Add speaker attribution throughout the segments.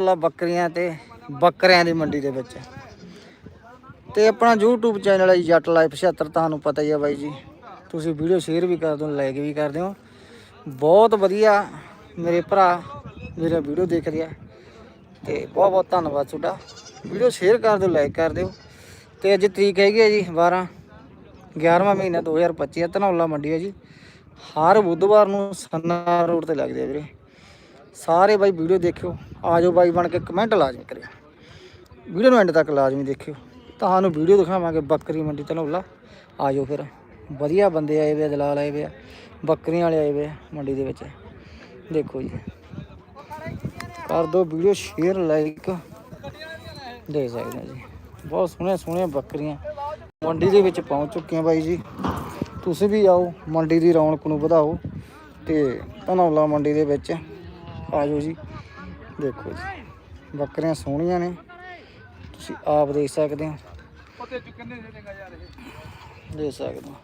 Speaker 1: ਲਾ ਬੱਕਰੀਆਂ ਤੇ ਬੱਕਰਿਆਂ ਦੀ ਮੰਡੀ ਦੇ ਵਿੱਚ। ਤੇ ਆਪਣਾ YouTube ਚੈਨਲ ਹੈ ਜੀ, ਜੱਟ ਲਾਈਫ 76 ਤੁਹਾਨੂੰ ਪਤਾ ਹੀ ਆ ਬਾਈ ਜੀ। ਤੁਸੀਂ ਵੀਡੀਓ ਸ਼ੇਅਰ ਵੀ ਕਰ ਹੋ ਲਾਈਕ ਵੀ ਕਰ ਦਿਓ। ਬਹੁਤ ਵਧੀਆ ਮੇਰੇ ਭਰਾ, ਮੇਰੇ ਵੀਡੀਓ ਦੇਖ ਰਿਹਾ। ਤੇ ਬਹੁਤ ਬਹੁਤ ਧੰਨਵਾਦ ਤੁਹਾਡਾ। ਵੀਡੀਓ ਸ਼ੇਅਰ ਕਰ ਦਿਓ ਲਾਈਕ ਕਰ ਦਿਓ। ਤੇ ਅੱਜ ਤਰੀਕ ਹੈਗੀ ਹੈ ਜੀ 12 11ਵਾਂ ਮਹੀਨਾ 2025 ਹੈ ਧਨੌਲਾ ਮੰਡੀ ਹੈ ਜੀ। ਹਰ ਬੁੱਧਵਾਰ ਨੂੰ ਸੰਨਾ ਰੋਡ ਤੇ ਲੱਗਦੀ ਹੈ ਵੀਰੇ। ਸਾਰੇ ਬਾਈ ਵੀਡੀਓ ਦੇਖਿਓ ਆਜੋ ਬਾਈ ਬਣ ਕੇ ਕਮੈਂਟ ਲਾਜ਼ਮੀ ਕਰਿਓ। ਵੀਡੀਓ ਨੂੰ ਐਂਡ ਤੱਕ ਲਾਜ਼ਮੀ ਦੇਖਿਓ। ਤੁਹਾਨੂੰ ਵੀਡੀਓ ਦਿਖਾਵਾਂਗੇ ਬੱਕਰੀ ਮੰਡੀ ਧਨੌਲਾ ਆਜੋ ਫਿਰ। ਵਧੀਆ ਬੰਦੇ ਆਏ ਵੇ ਦਲਾਲ ਆਏ ਵੇ ਬੱਕਰੀਆਂ ਵਾਲੇ ਆਏ ਵੇ ਆ ਮੰਡੀ ਦੇ ਵਿੱਚ। ਦੇਖੋ ਜੀ। ਕਰ ਦਿਓ ਵੀਡੀਓ ਸ਼ੇਅਰ ਲਾਈਕ ਦੇ ਸਕਦੇ ਜੀ। ਬਹੁਤ ਸੋਹਣੀਆਂ ਸੋਹਣੀਆਂ ਬੱਕਰੀਆਂ ਮੰਡੀ ਦੇ ਵਿੱਚ ਪਹੁੰਚ ਚੁੱਕੀਆਂ ਬਾਈ ਜੀ। ਤੁਸੀਂ ਵੀ ਆਓ, ਮੰਡੀ ਦੀ ਰੌਣਕ ਨੂੰ ਵਧਾਓ ਤੇ ਧਨੌਲਾ ਮੰਡੀ ਦੇ ਵਿੱਚ। ਆਜੋ ਜੀ। ਦੇਖੋ ਜੀ ਬੱਕਰੀਆਂ ਸੋਹਣੀਆਂ ਨੇ। ਤੁਸੀਂ ਆਪ ਦੇਖ ਸਕਦੇ ਹੋ। ਦੇਖ ਸਕਦੇ ਹੋ।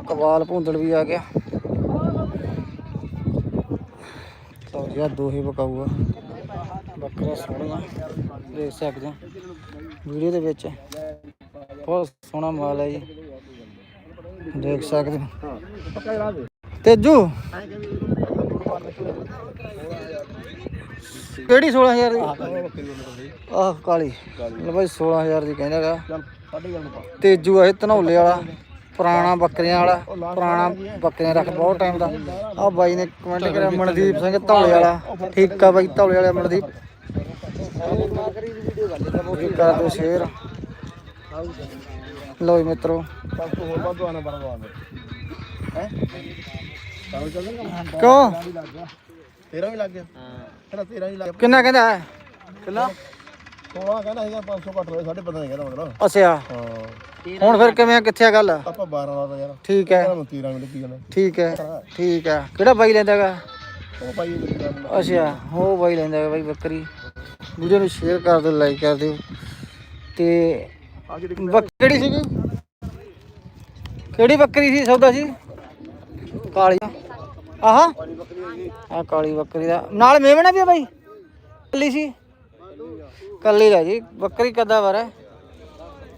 Speaker 1: ਅਕਵਾਲ ਭੁੰਦੜ ਵੀ ਆ ਗਿਆ। ਤਾਂ ਯਾ ਦੋਹੇ ਬਕਾਊਗਾ ਬੱਕਰਾ ਸੋਹਣਾ ਦੇਖ ਸਕਦੇ ਹੋ। ਵੀਡੀਓ ਦੇ ਵਿੱਚ ਬਹੁਤ ਸੋਹਣਾ ਮਾਲ ਹੈ ਜੀ। ਦੇਖ ਸਕਦੇ ਹੋ। ਤੇਜੂ ਕਿਹੜੀ 16000 ਦੀ? ਆਹ ਕਾਲੀ। ਲੈ ਬਾਈ 16000 ਦੀ ਕਹਿੰਦਾਗਾ ਤੇਜੂ ਆ ਇਹ ਧਨੌਲੇ ਵਾਲਾ ਪੁਰਾਣਾ ਬੱਕਰੀਆਂ ਵਾਲਾ ਪੁਰਾਣਾ ਬੱਕਰੀਆਂ ਰੱਖ ਬਹੁਤ ਟਾਈਮ ਦਾ। ਆ ਬਾਈ ਨੇ ਕਮੈਂਟ ਕਰਿਆ ਮਨਦੀਪ ਸਿੰਘ ਧੌਲੇ ਵਾਲਾ। ਠੀਕ ਆ ਬਾਈ ਧੌਲੇ ਵਾਲਾ ਮਨਦੀਪ। ਵੀ ਕਰ ਦਿਓ ਸ਼ੇਅਰ ਲਓ ਜੀ ਮਿੱਤਰੋ। ਕਿਉਂ?
Speaker 2: ਤੇਰਾ ਵੀ ਲੱਗ ਗਿਆ। ਤੇਰਾ ਤੇਰਾ ਵੀ ਲੱਗ ਗਿਆ।
Speaker 1: ਕਿੰਨਾ ਕਹਿੰਦਾ ਹੈ? ਕਿੰਨਾ?
Speaker 2: 16 ਕਹਿੰਦਾ ਸੀਗਾ 500 ਘੱਟ ਹੋਇਆ 15.5 ਨਹੀਂ ਕਹਿੰਦਾ ਮਤਲਬ
Speaker 1: ਅੱਛਾ।
Speaker 2: ਹਾਂ।
Speaker 1: ਹੁਣ ਫਿਰ ਕਿਵੇਂ ਕਿੱਥੇ ਆ ਗੱਲ?
Speaker 2: ਆਪਾਂ 12 ਦਾ ਤਾਂ ਯਾਰ।
Speaker 1: ਠੀਕ ਹੈ।
Speaker 2: ਤੁਹਾਨੂੰ 13 ਮਿੰਟ ਕੀ ਜਾਣਾ
Speaker 1: ਠੀਕ ਹੈ ਠੀਕ ਹੈ। ਕਿਹੜਾ ਬਾਈ ਲੈਂਦਾਗਾ
Speaker 2: ਉਹ ਭਾਈ ਇਹ
Speaker 1: ਅੱਛਾ ਉਹ ਬਾਈ ਲੈਂਦਾਗਾ ਬਾਈ ਬੱਕਰੀ। ਵੀਡੀਓ ਨੂੰ ਸ਼ੇਅਰ ਕਰ ਦਿਓ ਲਾਈਕ ਕਰ ਦਿਓ। ਤੇ
Speaker 2: ਆ
Speaker 1: ਬੱਕਰੀ ਸੀਗੀ? ਕਿਹੜੀ ਬੱਕਰੀ ਸੀ ਸੌਦਾ ਸੀ? ਕਾਲੀ ਆਹਾ। ਆ ਕਾਲੀ ਬੱਕਰੀ ਦਾ। ਨਾਲ ਮੇਵਣਾ ਵੀ ਆ ਬਾਈ? ਕੱਲੀ ਸੀ? ਕੱਲੀ ਦਾ ਜੀ। ਬੱਕਰੀ ਕਦਾ ਵਰ ਹੈ।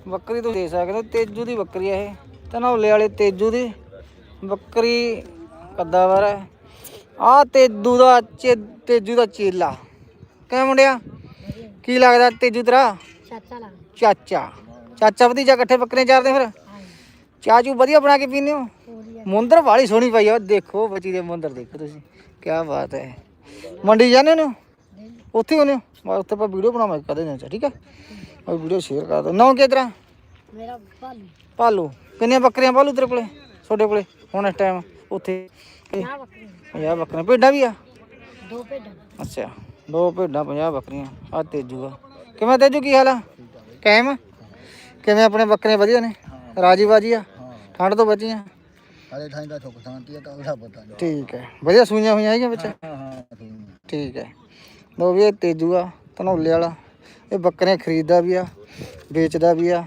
Speaker 1: ਬੱਕਰੀ ਤੁਸੀਂ ਦੇ ਸਕਦੇ ਹੋ ਤੇਜੂ ਦੀ ਬੱਕਰੀ ਹੈ ਇਹ। ਧਨੌਲੇ ਵਾਲੇ ਤੇਜੂ ਦੀ ਬੱਕਰੀ ਕਦਾ ਵਰ ਹੈ। ਆ ਤੇਜੂ ਦਾ ਚੇ- ਤੇਜੂ ਦਾ ਚੇਲਾ। ਕਿਵੇਂ ਮੁੰਡਿਆ? ਕੀ ਲੱਗਦਾ ਤੇਜੂ ਤੇਰਾ?
Speaker 3: ਚਾਚਾ
Speaker 1: ਚਾਚਾ। ਚਾਚਾ ਭਤੀਜਾ ਇਕੱਠੇ ਬੱਕਰੇ ਚਾਰਦੇ ਫਿਰ? ਚਾਹ ਚੂ ਵਧੀਆ ਬਣਾ ਕੇ ਪੀਂਦੇ ਹੋ? ਮੁੰਦਰ ਵਾਲੀ ਸੋਹਣੀ ਪਾਈ ਆ। ਦੇਖੋ ਬੱਚੀ ਦੇ ਮੁੰਦਰ ਦੇਖੋ ਤੁਸੀਂ। ਕੀ ਬਾਤ ਹੈ। ਮੰਡੀ ਜਾਂਦੇ ਨੇ ਉੱਥੇ ਹੋਨੇ ਮੈਂ ਉੱਥੇ ਆਪਾਂ ਵੀਡੀਓ ਬਣਾਵਾਂਗੇ ਕਦੇ ਨਹੀਂ ਠੀਕ ਹੈ। ਉਹ ਵੀਡੀਓ ਸ਼ੇਅਰ ਕਰ ਦੋ ਨੌ ਕਿਧਰਾ
Speaker 3: ਮੇਰਾ ਭਾਲੂ।
Speaker 1: ਪਾਲੂ ਕਿੰਨੀਆਂ ਬੱਕਰੀਆਂ ਪਾਲੂ ਤੇਰੇ ਕੋਲੇ? ਤੁਹਾਡੇ ਕੋਲੇ? ਹੁਣ ਇਸ ਟਾਈਮ ਉੱਥੇ।
Speaker 3: ਨਾ ਬੱਕਰੀ
Speaker 1: 50 ਬੱਕਰੀਆਂ। ਭੇਡਾਂ ਵੀ ਆ?
Speaker 3: ਦੋ ਭੇਡਾਂ।
Speaker 1: ਅੱਛਾ ਦੋ ਭੇਡਾਂ 50 ਬੱਕਰੀਆਂ। ਆ ਤੇਜੂ ਆ। ਕਿਵੇਂ ਤੇਜੂ ਕੀ ਹਾਲ ਆ? ਕਾਇਮ? ਕਿਵੇਂ ਆਪਣੇ ਬੱਕਰੇ ਵਧੀਆ ਨੇ? ਰਾਜੀ ਬਾਜੀ ਆ? ਠੰਡ ਤੋਂ ਬਚੀਆਂ।
Speaker 2: ਹਾਲੇ ਠਾਂ ਦਾ ਠੋਕ ਸ਼ਾਂਤੀ ਹੈ ਕੱਲ ਦਾ ਪਤਾ ਨਹੀਂ।
Speaker 1: ਠੀਕ ਹੈ। ਵਧੀਆ ਸੂਈਆਂ ਹੋਈਆਂ ਹੈਗੀਆਂ ਵਿੱਚ?
Speaker 2: ਹਾਂ ਹਾਂ ਠੀਕ
Speaker 1: ਠੀਕ ਹੈ। ਲੋ ਵੀ ਇਹ ਤੇਜੂ ਆ ਧਨੌਲੇ ਵਾਲਾ। ਇਹ ਬੱਕਰੀਆਂ ਖਰੀਦਦਾ ਵੀ ਆ ਵੇਚਦਾ ਵੀ ਆ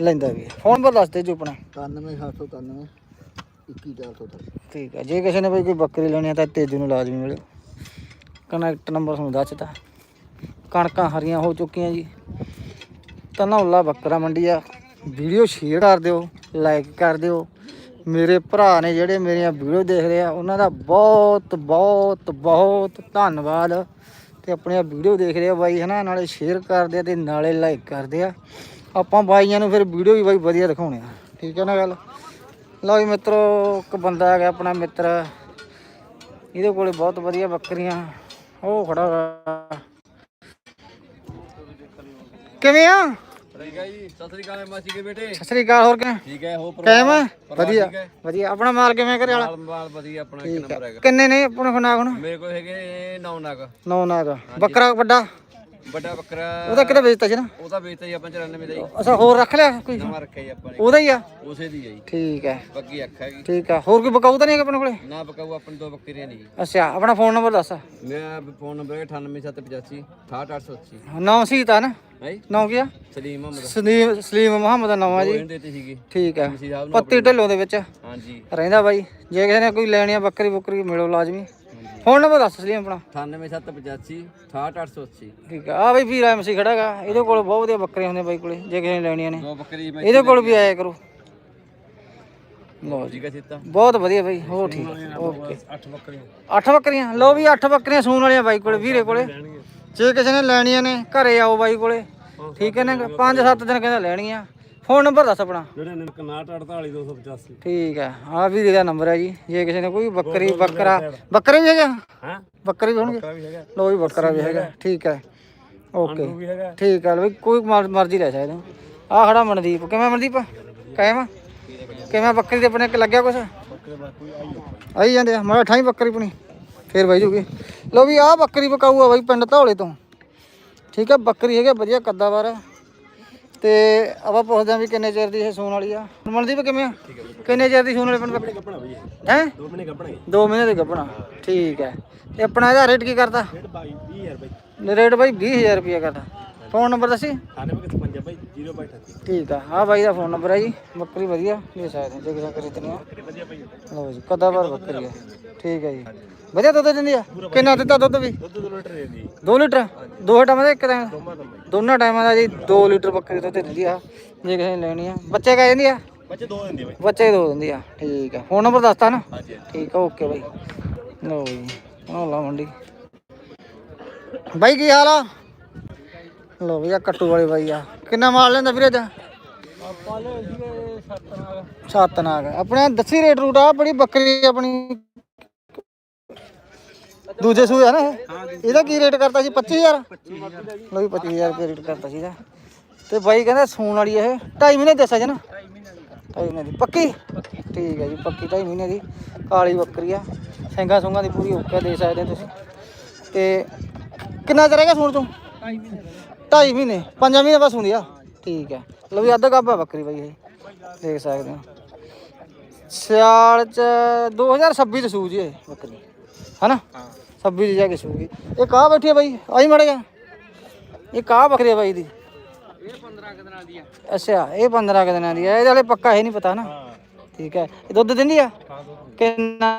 Speaker 1: ਲੈਂਦਾ ਵੀ ਆ। ਫੋਨ ਪਰ ਦੱਸ ਤੇਜੂ ਆਪਣਾ।
Speaker 2: 97 21430
Speaker 1: ਠੀਕ ਹੈ। ਜੇ ਕਿਸੇ ਨੇ ਬਈ ਕੋਈ ਬੱਕਰੀ ਲੈਣੀ ਆ ਤਾਂ ਤੇਜੂ ਨੂੰ ਲਾਜ਼ਮੀ ਮਿਲਿਓ। ਕਨੈਕਟ ਨੰਬਰ ਤੁਹਾਨੂੰ ਦੱਸਤਾ ਕਣਕਾਂ ਹਰੀਆਂ ਹੋ ਚੁੱਕੀਆਂ ਜੀ। ਧਨੌਲਾ ਬੱਕਰਾ ਮੰਡੀ ਆ। ਵੀਡੀਓ ਸ਼ੇਅਰ ਕਰ ਦਿਓ। ਲਾਈਕ ਕਰ ਦਿਓ। ਮੇਰੇ ਭਰਾ ਨੇ ਜਿਹੜੇ ਮੇਰੀਆਂ ਵੀਡੀਓ ਦੇਖ ਰਹੇ ਆ, ਉਹਨਾਂ ਦਾ ਬਹੁਤ ਬਹੁਤ ਬਹੁਤ ਧੰਨਵਾਦ। ਤੇ ਆਪਣੀਆਂ ਵੀਡੀਓ ਦੇਖ ਰਹੇ ਆ ਬਾਈ, ਹਨਾ, ਨਾਲੇ ਸ਼ੇਅਰ ਕਰਦੇ ਆ ਤੇ ਨਾਲੇ ਲਾਈਕ ਕਰਦੇ ਆ। ਆਪਾਂ ਬਾਈਆਂ ਨੂੰ ਫਿਰ ਵੀਡੀਓ ਵੀ ਬਾਈ ਵਧੀਆ ਦਿਖਾਉਣੇ ਆ। ਠੀਕ ਹੈ ਨਾ ਗੱਲ? ਲਓ ਜੀ ਮਿੱਤਰੋ, ਇੱਕ ਬੰਦਾ ਹੈਗਾ ਆਪਣਾ ਮਿੱਤਰ। ਇਹਦੇ ਕੋਲੇ ਬਹੁਤ ਵਧੀਆ ਬੱਕਰੀਆਂ। ਉਹ ਖੜਾ ਹੋਇਆ। ਕਿਵੇਂ ਆ?
Speaker 4: ਠੀਕ ਹੈ ਜੀ। ਸਤਿ ਸ੍ਰੀ ਅਕਾਲ ਮਾਸੀ ਕੇ ਬੇਟੇ।
Speaker 1: ਸਤਿ ਸ੍ਰੀ ਅਕਾਲ ਹੋਰ ਕਿਵੇਂ?
Speaker 4: ਠੀਕ ਹੈ ਹੋ
Speaker 1: ਕਾਇਮ ਆ?
Speaker 4: ਪਰਿਵਾਰ
Speaker 1: ਵਧੀਆ? ਵਧੀਆ। ਆਪਣਾ ਮਾਲ ਕਿਵੇਂ ਕਰੇ ਵਾਲਾ?
Speaker 4: ਮਾਲ ਮਾਲ ਵਧੀਆ ਆਪਣਾ ਇੱਕ
Speaker 1: ਠੀਕ
Speaker 4: ਨੰਬਰ
Speaker 1: ਆ
Speaker 4: ਹੈਗਾ।
Speaker 1: ਕਿੰਨੇ ਨੇ ਆਪਣੇ ਕੋਲ ਨਾਗ ਹੁਣ?
Speaker 4: ਮੇਰੇ ਕੋਲ ਹੈਗੇ 9 ਨਗ।
Speaker 1: ਨੌ ਨਾਗ। ਬੱਕਰਾ ਵੱਡਾ?
Speaker 4: ਵੱਡਾ ਬੱਕਰਾ
Speaker 1: ਉਹਦਾ ਕਿਹੜਾ ਵੇਚਤਾ ਸੀ ਨਾ?
Speaker 4: ਉਹਦਾ ਵੇਚਤਾ ਜੀ ਆਪਾਂ 94 ਦਾ ਜੀ।
Speaker 1: ਅੱਛਾ ਹੋਰ ਰੱਖ ਲਿਆ ਕੋਈ?
Speaker 4: ਨਵਾਂ ਰੱਖਿਆ ਜੀ ਆਪਾਂ ਨੇ।
Speaker 1: ਉਹਦਾ ਹੀ ਆ?
Speaker 4: ਉਸੇ ਦੀ ਹੈ ਜੀ।
Speaker 1: ਠੀਕ ਹੈ।
Speaker 4: ਬੱਗੀ ਅੱਖ ਹੈਗੀ
Speaker 1: ਠੀਕ ਆ। ਹੋਰ ਕੋਈ ਬਕਾਊ ਤਾਂ ਨਹੀਂ ਹੈਗਾ ਆਪਣੇ ਕੋਲੇ?
Speaker 4: ਨਾ ਬਕਾਊ ਆਪਣੇ ਦੋ ਬੱਕਰੀਆਂ ਨੇ ਜੀ।
Speaker 1: ਅੱਛਾ ਆਪਣਾ ਫੋਨ ਨੰਬਰ ਦੱਸ।
Speaker 4: ਮੇਰਾ ਫੋਨ ਨੰਬਰ ਹੈ 98785 68880
Speaker 1: ਨੌ ਸੀ ਤਾਂ ਨਾ?
Speaker 4: ਹੈ ਜੀ?
Speaker 1: ਨੌ ਕੀ ਆ?
Speaker 4: ਸਲੀਮ ਅਹਿਮਦ
Speaker 1: ਸਲੀਮ ਸਲੀਮ ਮੁਹੰਮਦ ਦਾ ਨਾਮ ਆ ਜੀ।
Speaker 4: ਇਹਨਾਂ ਦੇ ਤੇ ਸੀਗੀ।
Speaker 1: ਠੀਕ
Speaker 4: ਨੂੰ
Speaker 1: ਪੱਤੀ ਢਿੱਲੋਂ ਦੇ ਵਿੱਚ।
Speaker 4: ਹਾਂਜੀ।
Speaker 1: ਰਹਿੰਦਾ ਬਾਈ। ਜੇ ਕਿਸੇ ਨੇ ਕੋਈ ਲੈਣੀ ਆ ਬੱਕਰੀ ਬੁੱਕਰੀ ਮਿਲੋ ਲਾਜ਼ਮੀ। ਫੋਨ ਨੰਬਰ ਦੱਸ ਸਲੀਮ ਆਪਣਾ।
Speaker 4: 98785 68880
Speaker 1: ਠੀਕ ਆ। ਆ ਬਈ ਵੀਰ ਐਮਸੀ ਖੜਾਗਾ ਇਹਦੇ ਕੋਲ ਬਹੁਤ ਵਧੀਆ ਬੱਕਰੀਆਂ ਹੁੰਦੀਆਂ ਬਾਈ ਕੋਲੇ ਜੇ ਕਿਸੇ ਨੇ ਲੈਣੀਆਂ ਨੇ।
Speaker 4: ਦੋ ਬੱਕਰੀ ਮੈਂ
Speaker 1: ਇਹਦੇ ਕੋਲ ਵੀ ਆਇਆ ਕਰੋ। ਲਓ ਜੀ। ਬਹੁਤ ਵਧੀਆ ਬਾਈ ਹੋ ਠੀਕ। ਓਕੇ। 8 ਬੱਕਰੀਆਂ। 8 ਬੱਕਰੀਆਂ? ਲਓ ਵੀ 8 ਬੱਕਰੀਆਂ ਸੂਣ ਵਾਲੀਆਂ ਬਾਈ ਕੋਲੇ ਵੀਰੇ ਕੋਲੇ। ਜੇ ਕਿਸੇ ਨੇ ਲੈਣੀਆਂ ਨੇ ਘਰੇ ਆਓ ਬਾਈ ਕੋਲੇ। ਠੀਕ ਹੈ ਨਾ 5-7 ਦਿਨ ਕਹਿੰਦਾ ਲੈਣੀਆਂ। ਫੋਨ ਨੰਬਰ ਦੱਸ ਆਪਣਾ।
Speaker 2: 9948285
Speaker 1: ਠੀਕ ਹੈ ਆ ਵੀਰੇ ਦਾ ਨੰਬਰ ਹੈ ਜੀ। ਜੇ ਕਿਸੇ ਨੇ ਕੋਈ ਬੱਕਰੀ ਬੱਕਰਾ ਬੱਕਰੇ ਵੀ ਹੈਗਾ
Speaker 2: ਹਾਂ?
Speaker 1: ਬੱਕਰੇ ਵੀ ਹੋਣਗੇ?
Speaker 2: ਵੀ ਹੈਗਾ।
Speaker 1: ਲੋ ਵੀ ਬੱਕਰਾ ਵੀ ਹੈਗਾ। ਠੀਕ ਹੈ। ਓਕੇ। ਠੀਕ ਹੈ ਬਈ ਕੋਈ ਮਰ- ਮਰਜ਼ੀ ਲੈ ਸਕਦੇ ਆ ਖੜਾ ਮਨਦੀਪ। ਕਿਵੇਂ ਮਨਦੀਪ? ਕਾਇਮ ਕਿਵੇਂ ਬੱਕਰੀ ਦੇ ਆਪਣੇ ਲੱਗਿਆ ਕੁਛ?
Speaker 2: ਆਈ
Speaker 1: ਜਾਂਦੇ ਆ। ਮੈਂ ਠਾਈ ਬੱਕਰੀ ਪੁਣੀ। ਫੇਰ ਬਾਈ ਜੂਗੀ। ਲੋ ਵੀ ਆ ਬੱਕਰੀ ਪਕਾਊ ਆ ਬਾਈ ਪਿੰਡ ਧੌਲੇ ਤੋਂ। ਠੀਕ ਹੈ ਬੱਕਰੀ ਹੈਗਾ ਵਧੀਆ ਕੱਦਾਵਾਰ ਹੈ। ਤੇ ਆਪਾਂ ਪੁੱਛਦੇ ਆ ਵੀ ਕਿੰਨੇ ਚਿਰ ਦੀ ਇਹ ਸੂਣ ਵਾਲੀ ਆ? ਮਨਦੀਪ ਕਿਵੇਂ ਆ? ਕਿੰਨੇ ਚਿਰ ਦੀ ਸੂਣ ਵਾਲੀ ਬੱਕਰੀ
Speaker 2: ਕੱਪੜਾ ਬਈ
Speaker 1: ਹੈ?
Speaker 2: ਦੋ ਮਹੀਨੇ ਕੱਪੜਾ ਹੈ
Speaker 1: ਦੋ ਮਹੀਨੇ ਦੀ ਗੱਭਣਾ ਠੀਕ ਹੈ। ਤੇ ਆਪਣਾ ਇਹਦਾ ਰੇਟ ਕੀ ਕਰਦਾ?
Speaker 2: ਰੇਟ ਬਾਈ 20000 ਬਾਈ।
Speaker 1: ਰੇਟ ਬਾਈ 20000 ਰੁਪਏ ਕਰਦਾ। ਫੋਨ ਨੰਬਰ ਦੱਸੀ?
Speaker 2: ਖਾਣੇ ਵਿੱਚ 55 ਬਾਈ 0
Speaker 1: ਠੀਕ ਆ। ਆ ਬਾਈ ਦਾ ਫੋਨ ਨੰਬਰ ਹੈ ਜੀ। ਬੱਕਰੀ ਵਧੀਆ। ਲੈ ਸਕਦੇ ਹੋ ਜੇ ਕਿਸੇ ਖਰੀਦਣੀ ਆ। ਲਓ ਜੀ ਕਦਾਵਰ ਬੱਕਰੀ ਹੈ ਠੀਕ ਹੈ ਜੀ। ਵਧੀਆ ਦੁੱਧ ਦਿੰਦੀ ਆ? ਕਿੰਨਾ ਦਿੱਤਾ ਦੁੱਧ ਵੀ?
Speaker 2: ਦੁੱਧ 2 ਲੀਟਰ ਦੇ ਦੀ
Speaker 1: 2 ਲੀਟਰ ਦੋ ਟਾਈਮਾਂ ਦਾ ਇੱਕ
Speaker 2: ਬਾਈ
Speaker 1: ਦੋਨਾਂ ਟਾਈਮਾਂ ਦਾ ਜੀ 2 ਲੀਟਰ ਬੱਕਰੀ ਦੁੱਧ ਦਿੰਦੀ ਆ ਜੇ ਕਿਸੇ ਨੇ ਲੈਣੀ ਆ। ਬੱਚੇ ਕਾ ਜਾਂਦੀ ਆ?
Speaker 2: ਬੱਚੇ ਦੋ ਦਿੰਦੇ ਬਾਈ।
Speaker 1: ਬੱਚੇ ਦੋ ਦਿੰਦੀ ਆ ਠੀਕ ਆ। ਫੋਨ ਨੰਬਰ ਦੱਸਤਾ ਨਾ?
Speaker 2: ਹਾਂਜੀ
Speaker 1: ਠੀਕ ਆ ਓਕੇ ਬਾਈ। ਲਓ ਜੀ ਲਾ ਮੰਡੀ। ਬਾਈ ਕੀ ਹਾਲ ਆ? ਲਓ ਵੀ ਆ ਕੱਟੂ ਵਾਲੇ ਬਾਈ ਆ। ਕਿੰਨਾ ਮਾਲ ਲੈਂਦਾ ਵੀਰੇ ਦਾ
Speaker 2: ਆਪਾਂ ਲੈ ਸੀਗੇ 7 ਨਾਲ
Speaker 1: ਸੱਤ ਨਾਗ। ਆਪਣੇ ਦੱਸੀ ਰੇਟ ਰੂਟ ਆ ਬੜੀ ਬੱਕਰੀ ਆਪਣੀ। ਦੂਜੇ ਸੂਏ ਆ ਨਾ ਇਹ? ਇਹਦਾ ਕੀ ਰੇਟ ਕਰਤਾ ਸੀ? 25000 ਲਓ ਵੀ 25000 ਰੁਪਏ ਰੇਟ ਕਰਤਾ ਸੀ ਇਹਦਾ। ਤੇ ਬਾਈ ਕਹਿੰਦਾ ਸੂਣ ਵਾਲੀ ਇਹ। 2.5 ਮਹੀਨੇ ਦੱਸਿਆ ਜੀ ਨਾ? 2.5 ਮਹੀਨੇ ਦੀ। ਪੱਕੀ? ਠੀਕ ਹੈ ਜੀ ਪੱਕੀ। 2.5 ਮਹੀਨੇ ਦੀ। ਕਾਲੀ ਬੱਕਰੀ ਆ। ਸਿੰਘਾਂ ਸੁੰਗਾਂ ਦੀ ਪੂਰੀ ਓਕੇ ਦੇ ਸਕਦੇ ਹੋ ਤੁਸੀਂ। ਤੇ ਕਿੰਨਾ ਚਿਰ ਹੈਗਾ ਸੂਣ ਤੋਂ? 2.5 ਮਹੀਨੇ 5 ਮਹੀਨੇ। ਬਸ ਹੁੰਦੀ ਆ? ਠੀਕ ਹੈ ਲਓ ਵੀ ਅੱਧ ਗੱਭਾ ਬੱਕਰੀ ਬਾਈ ਇਹ। ਦੇਖ ਸਕਦੇ ਹੋ। ਸਿਆਲ ਚ 2026 ਚ ਸੂ ਜੀ ਇਹ ਬੱਕਰੀ। ਹਨਾ? 26 ਚ ਜਾ ਕੇ ਸੂਗੀ। ਇਹ ਕਾਹ ਬੈਠੀ ਹੈ ਬਾਈ? ਆਈ ਮੜ ਗਿਆ। ਇਹ ਕਾਹ ਬੱਕਰੀ ਹੈ ਬਾਈ ਦੀ ਇਹ 15 ਦਿਨਾਂ ਦੀ ਆ ਅੱਛਾ ਇਹ 15 ਕੁ ਦਿਨਾਂ ਦੀ ਆ। ਇਹਦੇ ਵਾਲੇ ਪੱਕਾ ਇਹ ਨਹੀਂ ਪਤਾ ਨਾ। ਠੀਕ ਹੈ। ਇਹ ਦੁੱਧ ਦਿੰਦੀ ਆ? ਕਿੰਨਾ?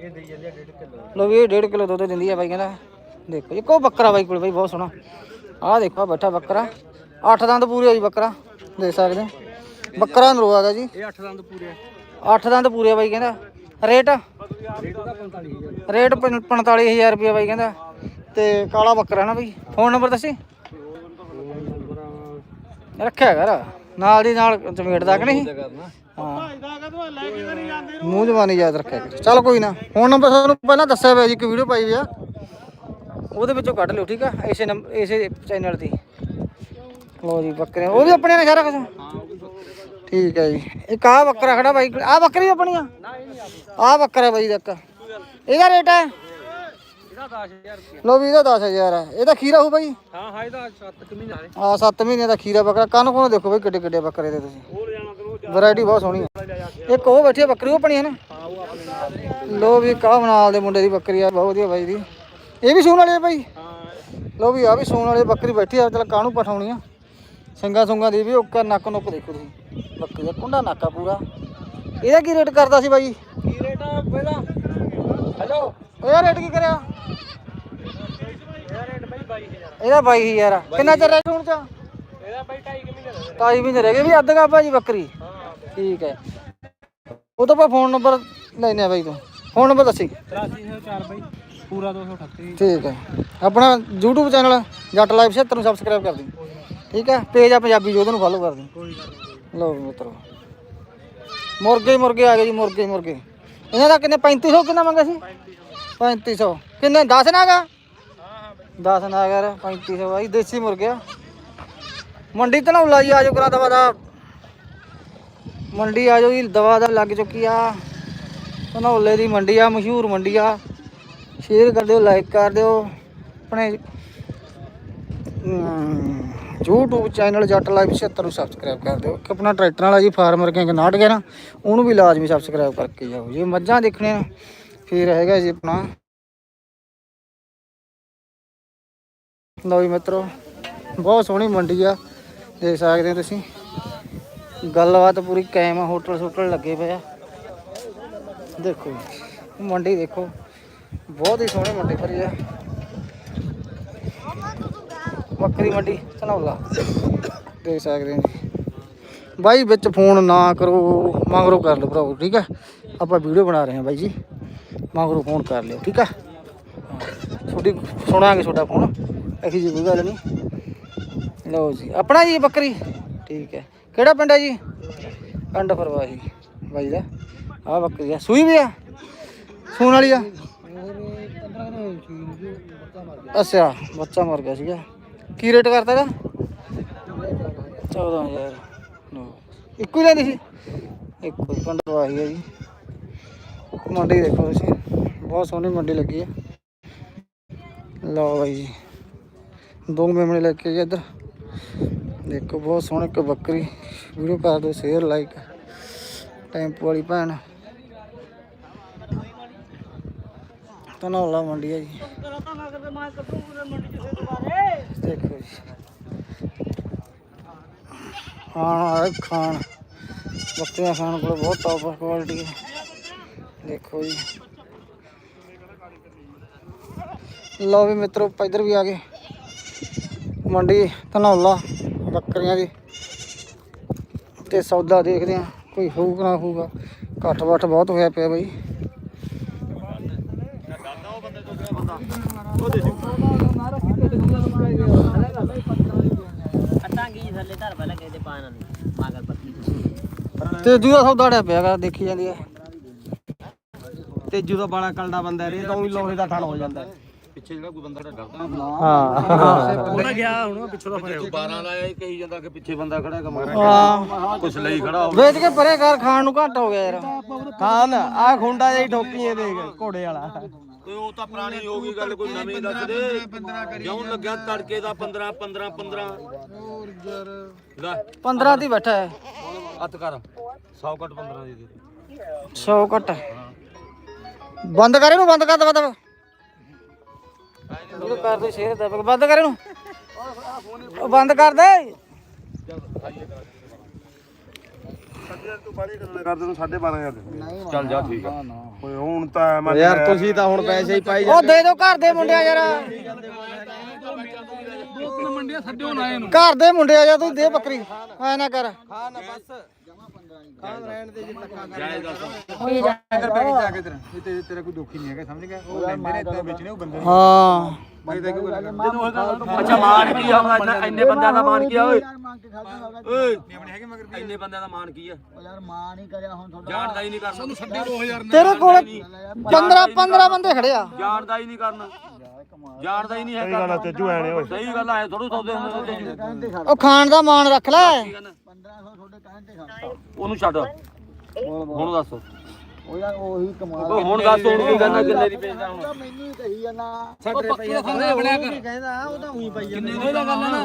Speaker 2: ਇਹ ਦੇਈ ਜਾਂਦੇ 1.5 ਕਿਲੋ
Speaker 1: ਲੋ ਵੀ ਇਹ 1.5 ਕਿਲੋ ਦੁੱਧ ਦਿੰਦੀ ਆ ਬਾਈ ਕਹਿੰਦਾ। ਦੇਖੋ ਜੀ ਕੋ ਬੱਕਰਾ ਬਾਈ ਕੋਲ ਬਾਈ ਬਹੁਤ ਸੋਹਣਾ। ਆਹ ਦੇਖੋ ਬੈਠਾ ਬੱਕਰਾ। ਅੱਠ ਦੰਦ ਪੂਰੇ ਆ ਜੀ ਬੱਕਰਾ। ਦੇਖ ਸਕਦੇ ਹੋ। ਬੱਕਰਾ ਨਰੋਆ ਦਾ ਜੀ।
Speaker 2: ਇਹ 8 ਦੰਦ ਪੂਰੇ
Speaker 1: ਅੱਠ ਦੰਦ ਪੂਰੇ ਆ ਬਾਈ ਕਹਿੰਦਾ। ਰੇਟ?
Speaker 2: ਰੇਟ ਦਾ 45000
Speaker 1: ਰੇਟ ਪੰ- 45000 ਰੁਪਏ ਬਾਈ ਕਹਿੰਦਾ। ਤੇ ਕਾਲਾ ਬੱਕਰਾ ਨਾ ਬਾਈ। ਫੋਨ ਨੰਬਰ ਦੱਸੀ? ਰੱਖਿਆ ਕਰ। ਨਾਲ ਦੀ ਨਾਲ ਚਮੇੜ ਦਾ ਕਿ ਨਹੀਂ? ਮੂੰਹ ਜਵਾਨੀ ਯਾਦ ਰੱਖਿਆ ਕਰ। ਚੱਲ ਕੋਈ ਨਾ। ਫੋਨ ਨੰਬਰ ਤੁਹਾਨੂੰ ਪਹਿਲਾਂ ਦੱਸਿਆ ਹੋਇਆ ਜੀ ਇੱਕ ਵੀਡੀਓ ਪਾਈ ਹੋਈ ਆ। ਉਹਦੇ ਵਿੱਚੋਂ ਕੱਢ ਲਿਓ ਠੀਕ ਆ? ਇਸੇ ਨੰਬਰ ਇਸੇ ਚੈਨਲ ਦੀ ਲੋ ਜੀ ਬੱਕਰੇ। ਉਹ ਵੀ ਆਪਣੇ ਨੇ ਸਾਰਾ ਕੁਝ ਠੀਕ ਹੈ ਜੀ। ਇੱਕ ਆਹ ਬੱਕਰਾ ਖੜਾ ਬਾਈ। ਆ ਬੱਕਰੀ ਆਪਣੀ ਆ? ਆ ਬੱਕਰਾ ਬਾਈ ਇੱਕ। ਇਹਦਾ ਰੇਟ ਹੈ?
Speaker 2: ਇਹਦਾ 10000
Speaker 1: ਲੋ ਵੀ ਇਹਦਾ 10000 ਹੈ। ਇਹਦਾ ਖੀਰਾ ਹੋ ਬਾਈ?
Speaker 2: ਹਾਂ ਹਾਂ ਇਹਦਾ 7 ਮਹੀਨੇ
Speaker 1: ਆ 7 ਮਹੀਨੇ ਦਾ ਖੀਰਾ ਬੱਕਰਾ। ਕੰਨ ਕੋਣ ਦੇਖੋ ਬਾਈ ਕਿੱਡੇ ਕਿੱਡੇ ਬੱਕਰੇ ਦੇ ਤੁਸੀਂ। ਵੈਰਾਈਟੀ ਬਹੁਤ ਸੋਹਣੀ ਹੈ। ਇੱਕ ਉਹ ਬੈਠੀ ਬੱਕਰੀ ਉਹ ਆਪਣੀ ਹੈ ਨਾ?
Speaker 2: ਹਾਂ ਉਹ
Speaker 1: ਲੋ ਵੀ ਕਾਹ ਨਾਲ ਦੇ ਮੁੰਡੇ ਦੀ ਬੱਕਰੀ ਆ ਬਹੁਤ ਵਧੀਆ ਬਾਈ ਦੀ। ਇਹ ਵੀ ਸੂਣ ਵਾਲੀ ਆ ਬਾਈ?
Speaker 2: ਹਾਂ।
Speaker 1: ਲੋ ਵੀ ਆ ਵੀ ਸੂਣ ਵਾਲੀ ਬੱਕਰੀ ਬੈਠੀ ਆ ਚਲ ਕਾਹਨੂੰ ਪਠਾਉਣੀ ਆ? ਸਿੰਘਾਂ ਸੁੰਗਾਂ ਦੀ ਵੀ ਉੱਕਾ ਨੱਕ ਨੁੱਕ ਦੇਖੋ ਤੁਸੀਂ। ਬੱਕਰੀ ਦਾ ਕੁੰਡਾ ਨਾਕਾ ਪੂਰਾ। ਇਹਦਾ ਕੀ ਰੇਟ ਕਰਦਾ ਸੀ ਬਾਈ?
Speaker 2: ਕੀ ਰੇਟ ਆ ਪਹਿਲਾਂ? ਹੈਲੋ
Speaker 1: ਇਹਦਾ ਰੇਟ ਕੀ ਕਰਿਆ?
Speaker 2: ਇਹਦਾ ਰੇਟ ਬਾਈ 22000
Speaker 1: ਇਹਦਾ 22000 ਆ। ਕਿੰਨਾ ਚਿਰ ਰਹਿ ਹੁਣ ਚ
Speaker 2: ਇਹਦਾ ਬਾਈ 2.5 ਮਹੀਨੇ ਦਾ
Speaker 1: ਤਾਈ ਵੀ ਰਹਿ ਗਏ। ਵੀ ਅੱਧ ਗੱਭਾ ਜੀ ਬੱਕਰੀ? ਠੀਕ ਹੈ। ਉਹ ਤੋਂ ਆਪਾਂ ਫੋਨ ਨੰਬਰ ਲੈਨੇ ਆ ਬਾਈ ਤੋਂ। ਫੋਨ ਨੰਬਰ ਦੱਸੀ।
Speaker 2: 83004 ਬਾਈ। ਪੂਰਾ 238
Speaker 1: ਠੀਕ ਹੈ। ਆਪਣਾ YouTube ਚੈਨਲ ਜੱਟ ਲਾਈਵ 76 ਨੂੰ ਸਬਸਕ੍ਰਾਈਬ ਕਰ ਦੀ। ਠੀਕ ਹੈ। ਪੇਜ ਆ ਪੰਜਾਬੀ ਜੋਧ ਨੂੰ ਫਾਲੋ ਕਰ ਦੀ।
Speaker 2: ਕੋਈ ਗੱਲ ਨਹੀਂ।
Speaker 1: ਲਓ ਮਿੱਤਰੋ। ਮੁਰਗੇ ਹੀ ਮੁਰਗੇ ਆ ਗਏ ਜੀ, ਮੁਰਗੇ ਹੀ ਮੁਰਗੇ। ਇਹਨਾਂ ਦਾ ਕਿੰਨੇ 3500 ਕਿੰਨਾ ਮੰਗਿਆ ਸੀ? 3500 ਕਿੰਨੇ 10 ਨਾਗਾ?
Speaker 2: ਦਸ ਹਾਂ ਬਾਈ
Speaker 1: 10 ਨਾਗਰ 3500 ਆਈ ਦੇਸੀ ਮੁਰਗੇ ਮੰਡੀ ਧਨੌਲਾ ਜੀ, ਆਜੋ ਕਰਾ ਦਵਾ ਦਾ। ਮੰਡੀ ਆਜੋ ਜੀ, ਦਵਾ ਦਾ ਲੱਗ ਚੁੱਕੀ ਆ। ਧਨੌਲੇ ਦੀ ਮੰਡੀ ਆ, ਮਸ਼ਹੂਰ ਮੰਡੀ ਆ। ਸ਼ੇਅਰ ਕਰ ਦਿਓ ਲਾਈਕ ਕਰ ਦਿਓ। ਆਪਣੇ YouTube ਚੈਨਲ ਜੱਟ ਲਾਈਵ 76 ਨੂੰ ਸਬਸਕ੍ਰਾਈਬ ਕਰ ਦਿਓ। ਕਿ ਆਪਣਾ ਟਰੈਕਟਰ ਵਾਲਾ ਜੀ ਫਾਰਮਰ ਕਿੰਗ ਨਾਟ ਗਿਆ ਨਾ, ਉਹਨੂੰ ਵੀ ਲਾਜ਼ਮੀ ਸਬਸਕ੍ਰਾਈਬ ਕਰਕੇ ਜਾਓ। ਜੇ ਮੱਝਾਂ ਦੇਖਣੀਆਂ ਫਿਰ ਹੈਗਾ ਜੀ ਆਪਣਾ। ਲਓ ਜੀ ਮਿੱਤਰੋ, ਬਹੁਤ ਸੋਹਣੀ ਮੰਡੀ ਆ, ਦੇਖ ਸਕਦੇ ਹੋ ਤੁਸੀਂ। ਗੱਲਬਾਤ ਪੂਰੀ ਕਾਇਮ ਹੋਟਲ ਸ਼ੋਟਲ ਲੱਗੇ ਪਏ ਆ। ਦੇਖੋ ਜੀ, ਮੰਡੀ ਦੇਖੋ, ਬਹੁਤ ਹੀ ਸੋਹਣੀ ਮੰਡੀ ਭਰੀ ਆ। ਬੱਕਰੀ ਮੰਡੀ, ਧਨੌਲਾ। ਦੇਖ ਸਕਦੇ ਹੋ ਜੀ। ਬਾਈ, ਵਿੱਚ ਫੋਨ ਨਾ ਕਰੋ, ਮਗਰੋਂ ਕਰ ਲਓ ਭਰਾਓ ਠੀਕ ਹੈ ਆਪਾਂ ਵੀਡੀਓ ਬਣਾ ਰਹੇ ਹਾਂ ਬਾਈ ਜੀ। ਮਗਰੋਂ ਫੋਨ ਕਰ ਲਿਓ, ਠੀਕ ਆ? ਤੁਹਾਡੀ ਸੁਣਾਂਗੇ ਤੁਹਾਡਾ ਫੋਨ ਐਸੀ ਜੀ ਕੋਈ ਗੱਲ ਨਹੀਂ। ਲਓ ਜੀ, ਆਪਣਾ ਜੀ ਬੱਕਰੀ? ਠੀਕ ਹੈ। ਕਿਹੜਾ ਪਿੰਡ ਹੈ ਜੀ? ਪਿੰਡ ਫਰਵਾਹੀ, ਬਾਈ ਦਾ। ਆ ਬੱਕਰੀ ਆ, ਸੂਈ ਵੀ ਆ? ਸੂਣ ਵਾਲੀ ਆ? ਅੱਛਾ, ਬੱਚਾ ਮਰ ਗਿਆ ਸੀਗਾ। ਕੀ ਰੇਟ ਕਰਤਾ ਇਹਦਾ? 14000 ਲਓ। ਇੱਕੋ ਹੀ ਲੈਂਦੀ ਸੀ? ਇੱਕੋ ਹੀ ਪਿੰਡ ਫਰਵਾਹੀ ਹੈ ਜੀ। ਮੰਡੀ ਦੇਖੋ ਤੁਸੀਂ। ਬਹੁਤ ਸੋਹਣੀ ਮੰਡੀ ਲੱਗੀ ਹੈ। ਲਓ ਬਾਈ ਜੀ। ਦੋ ਮੇਮਣੇ ਲੈ ਕੇ ਇੱਧਰ। ਦੇਖੋ ਬਹੁਤ ਸੋਹਣੀ ਇੱਕ ਬੱਕਰੀ। ਵੀਡੀਓ ਕਰ ਦਿਓ ਸ਼ੇਅਰ ਲਾਈਕ ਟੈਂਪੂ ਵਾਲੀ ਭੈਣ। ਧਨੌਲਾ ਮੰਡੀ ਹੈ ਜੀ। ਦੇਖੋ ਜੀ। ਖਾਣ ਖਾਣ। ਬੱਕਰੀਆਂ ਖਾਣ ਕੋਲ ਬਹੁਤ ਟੌਪ ਕੁਆਲਿਟੀ ਹੈ ਦੇਖੋ ਜੀ। ਲਓ ਵੀ ਮਿੱਤਰੋ, ਆਪਾਂ ਵੀ ਆ ਗਏ। ਮੰਡੀ, ਧਨੌਲਾ, ਬੱਕਰੀਆਂ ਦੀ ਤੇ ਸੌਦਾ ਦੇਖਦੇ ਆ ਕੋਈ ਹੋਊਗਾ ਨਾ ਹੋਊਗਾ। ਘੱਟ ਵੱਟ ਬਹੁਤ ਹੋਇਆ ਪਿਆ ਬਈ। ਤੇ। ਦੂਆ ਸੌਦਾ ਡਿਆ ਪਿਆ ਗਾ ਦੇਖੀ ਜਾਂਦੀ ਹੈ।
Speaker 2: ਤੇ ਜਦੋਂ ਬਾਲਾ ਕਲਦਾ ਬੰਦਾ ਰੇ ਤਾਂ ਵੀ ਲੋਹੇ ਦਾ ਠਣ ਹੋ ਜਾਂਦਾ
Speaker 4: ਪਿੱਛੇ ਜਿਹੜਾ ਕੋਈ ਬੰਦਾ ਡਰਦਾ
Speaker 1: ਹਾਂ।
Speaker 2: ਉਹਦਾ ਗਿਆ ਹੁਣ ਪਿੱਛੋਂ ਦਾ ਫੜਿਆ
Speaker 4: 12 ਲਾਇਆ ਹੀ ਕਹੀ ਜਾਂਦਾ ਕਿ ਪਿੱਛੇ ਬੰਦਾ ਖੜਾ
Speaker 1: ਹਾਂ।
Speaker 4: ਕੁਛ ਲਈ ਖੜਾ ਹੋ
Speaker 1: ਵੇਚ ਕੇ ਪਰੇ ਕਰ ਖਾਣ ਨੂੰ ਘੱਟ ਹੋ ਗਿਆ ਯਾਰ।
Speaker 2: ਹਾਂ ਨਾ ਆ ਖੁੰਡਾ ਜਿਹੀ ਠੋਕੀ ਇਹ ਦੇਖ ਘੋੜੇ ਵਾਲਾ।
Speaker 4: ਓਏ ਉਹ ਤਾਂ ਪੁਰਾਣੀ ਹੋ ਗਈ ਗੱਲ ਕੋਈ ਨਵੀਂ ਦੱਸ ਦੇ। ਜਿਉਂ ਲੱਗਿਆ ਤੜਕੇ ਦਾ 15 15 15 ਲੈ।
Speaker 1: 15 ਦੀ ਬੈਠਾ ਹੈ।
Speaker 4: ਹੱਥ ਕਰ। 100 ਘੱਟ 15 ਦੀ ਦੇ।
Speaker 1: 100 ਘੱਟ ਬੰਦ ਕਰ ਇਹਨੂੰ ਬੰਦ ਕਰ ਦਵਾ ਦਵਾ ਵੀਡੀਓ ਕਰ ਦੇ ਸ਼ੇਅਰ ਦਾ ਬੰਦ ਕਰ ਇਹਨੂੰ। ਉਹ ਬੰਦ ਕਰ ਦੇ।
Speaker 2: ਕਰ ਦੇ 12500 ਦੇ
Speaker 4: ਚੱਲ ਜਾ ਠੀਕ ਆ।
Speaker 2: ਓਏ ਹੁਣ ਤਾਂ ਮੈਂ ਯਾਰ ਤੁਸੀਂ ਤਾਂ ਹੁਣ ਪੈਸੇ ਹੀ ਪਾਈ
Speaker 1: ਉਹ ਦੇ ਦਿਓ ਘਰ ਦੇ ਮੁੰਡਿਆ ਯਾਰ। ਘਰ ਦੇ ਮੁੰਡੇ ਆ ਜਾ ਤੂੰ ਦੇ ਬੱਕਰੀ। ਐ ਨਾ ਕਰ।
Speaker 2: ਹਾਂ ਨਾ ਬਸ ਖਾਨ ਰਹਿਣ ਦੇ ਜਿੰਨਾ ਖਾ
Speaker 4: ਜਾਇਜ਼ ਦੱਸ
Speaker 2: ਇਧਰ ਪੈ ਕੇ ਜਾ ਕੇ ਤੇਰਾ ਇਹ ਤੇ ਤੇਰਾ ਕੋਈ ਦੁੱਖ ਹੀ ਨਹੀਂ ਹੈਗਾ ਸਮਝ ਗਿਆ ਉਹ ਲੈਂਦੇ ਨੇ ਤੇ ਵੇਚਣੇ ਉਹ ਬੰਦੇ
Speaker 1: ਹਾਂ।
Speaker 2: ਬਾਈ ਦਾ ਕਿਉਂ ਗੱਲ
Speaker 4: ਅੱਛਾ ਮਾਨ ਕੀ ਆ ਹੁਣ? ਇੰਨੇ ਬੰਦਿਆਂ ਦਾ ਮਾਨ ਕੀ ਆ ਓਏ? ਓਏ।
Speaker 2: ਆਪਣੇ ਹੈਗੇ ਮਗਰ
Speaker 4: ਇੰਨੇ ਬੰਦਿਆਂ ਦਾ ਮਾਨ ਕੀ ਆ?
Speaker 3: ਯਾਰ ਮਾਂ ਨਹੀਂ ਕਰਿਆ ਹੁਣ ਤੁਹਾਡਾ।
Speaker 4: ਜਾਣਦਾ ਹੀ ਨਹੀਂ ਕਰਨਾ।
Speaker 1: ਤੇਰੇ ਕੋਲ 15 15 ਬੰਦੇ ਖੜੇ ਆ।
Speaker 4: ਜਾਣਦਾ ਹੀ ਨਹੀਂ ਕਰਨਾ। ਜਾਣਦਾ ਹੀ ਨਹੀਂ ਹੈ ਕਰਨਾ।
Speaker 2: ਤੇਜੂ ਆਣੇ ਓਏ।
Speaker 4: ਸਹੀ ਗੱਲ ਆ ਥੋੜੂ ਸੌਦੇ ਹੁੰਦੇ ਨੇ
Speaker 1: ਉਹ ਖਾਣ ਦਾ ਮਾਣ ਰੱਖ ਲੈ।
Speaker 3: 1500 ਤੁਹਾਡੇ ਤੇ ਖਾ
Speaker 4: ਉਹਨੂੰ ਛੱਡ। ਹੁਣ ਦੱਸ।
Speaker 3: ਉਹ ਯਾਰ ਉਹੀ ਕਮਾਲ
Speaker 4: ਉਹ ਹੁਣ ਦੱਸ ਹੁਣ ਕੀ ਕਰਨਾ ਕਿੰਨੇ ਦੀ ਵੇਚਦਾ ਹੁਣ
Speaker 3: ਮੈਨੂੰ ਹੀ ਕਹੀ ਜਾਂਦਾ।
Speaker 2: ਸਾਡੇ ਰੁਪਈਆ
Speaker 1: ਖਾਣਾ ਬਣਿਆ ਕਰ ਕਹਿੰਦਾ ਉਹ ਤਾਂ ਉਹੀ ਪਈ
Speaker 4: ਕਿੰਨੇ ਦੀ ਦਾ ਗੱਲ ਆ ਨਾ?